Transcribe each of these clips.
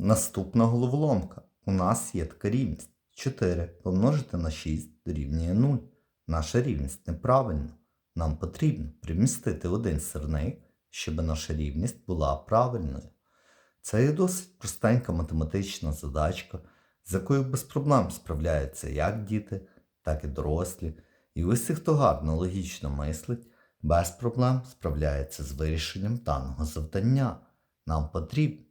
Наступна головоломка. У нас є така рівність. 4 помножити на 6 дорівнює 0. Наша рівність неправильна. Нам потрібно примістити один сирник, щоб наша рівність була правильною. Це є досить простенька математична задачка, з якою без проблем справляються як діти, так і дорослі. І усі, хто гарно логічно мислить, без проблем справляється з вирішенням даного завдання. Нам потрібно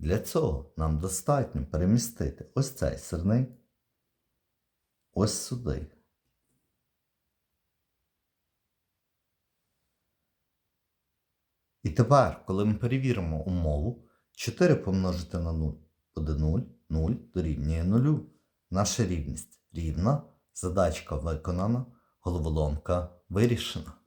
Для цього нам достатньо перемістити ось цей сирник ось сюди. І тепер, коли ми перевіримо умову, 4 помножити на 0 буде 0, 0 дорівнює 0. Наша рівність рівна, задачка виконана, головоломка вирішена.